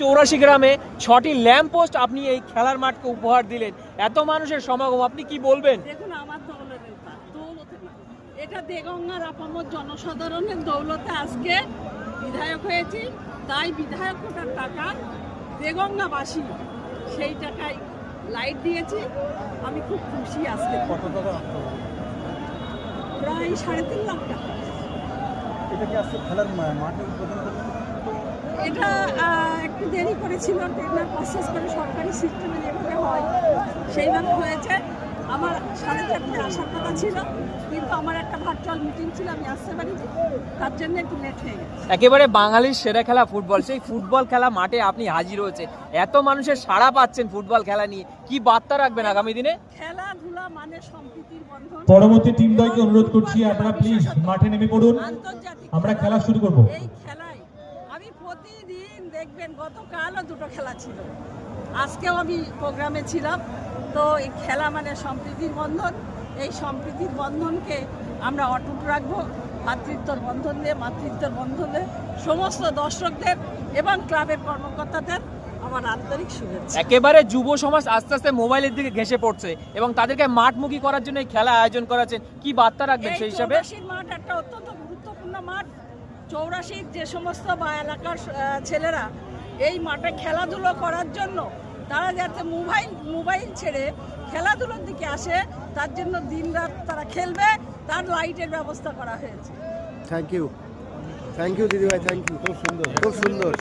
চৌরাশি গ্রামে ছটি ল্যাম্প পোস্ট আপনি এই খেলার মাঠকে উপহার দিলেন। এত মানুষের সমাগম আপনি কি বলবেন? দেখুন আমার দৌলতের তা, দৌলতে না এটা দেগঙ্গার আপামর জনসাধারণের দৌলতে আজকে বিধায়ক হয়েছি। তাই বিধায়ক কোটার টাকা দেগঙ্গাবাসী সেই টাকায় লাইট দিয়েছি। আমি খুব খুশি আজকে। কত টাকা প্রায় সাড়ে তিন লাখ টাকা। এটা কি আজকে খেলার মা- মাঠে উদ্বোধন? এটা আহ, একটু দেরি করেছিল টেন্ডার প্রসেস করে সরকারি সিস্টেমে যেভাবে হয় সেইভাবে হয়েছে। আমার সাড়ে চারটে আসার কথা ছিল কিন্তু আমার একটা ভার্চুয়াল মিটিং ছিল আমি আসতে পারিনি। তার জন্য একটু লেট হয়ে গেছে। একেবারে বাঙালির সেরা খেলা ফুটবল। সেই ফুটবল খেলা মাঠে আপনি হাজির হয়েছে। এত মানুষের সাড়া পাচ্ছেন ফুটবল খেলা নিয়ে। কি বার্তা রাখবেন আগামী দিনে? খেলাধুলা মানে সম্প্রীতির বন্ধন। পরবর্তী টিম দলকে অনুরোধ করছি আপনারা প্লিজ মাঠে নেমে পড়ুন। আমরা খেলা শুরু করব। এই আমি প্রতিদিন দেখবেন গতকালও দুটো খেলা ছিল। আজকেও আমি প্রোগ্রামে ছিলাম। তো এই খেলা মানে সম্প্রীতির বন্ধন। এই সম্প্রীতির বন্ধনকে আমরা অটুট রাখব। মাতৃত্বর বন্ধন দিয়ে মাতৃত্বর বন্ধন দিয়ে সমস্ত দর্শকদের এবং ক্লাবের কর্মকর্তাদের আমার আন্তরিক শুভেচ্ছা। একেবারে যুব সমাজ আস্তে আস্তে মোবাইলের দিকে ঘেঁষে পড়ছে এবং তাদেরকে মাঠমুখী করার জন্য এই খেলা আয়োজন করাচ্ছেন কি বার্তা রাখবেন সেই হিসাবে? মাঠ একটা অত্যন্ত গুরুত্বপূর্ণ মাঠ। চৌরাশির যে সমস্ত বা এলাকার ছেলেরা এই মাঠে খেলাধুলো করার জন্য তারা যাতে মোবাইল মোবাইল ছেড়ে খেলাধুলোর দিকে আসে তার জন্য দিন রাত তারা খেলবে তার লাইটের ব্যবস্থা করা হয়েছে। থ্যাংক ইউ থ্যাংক ইউ দিদিভাই থ্যাংক ইউ খুব সুন্দর। খুব সুন্দর।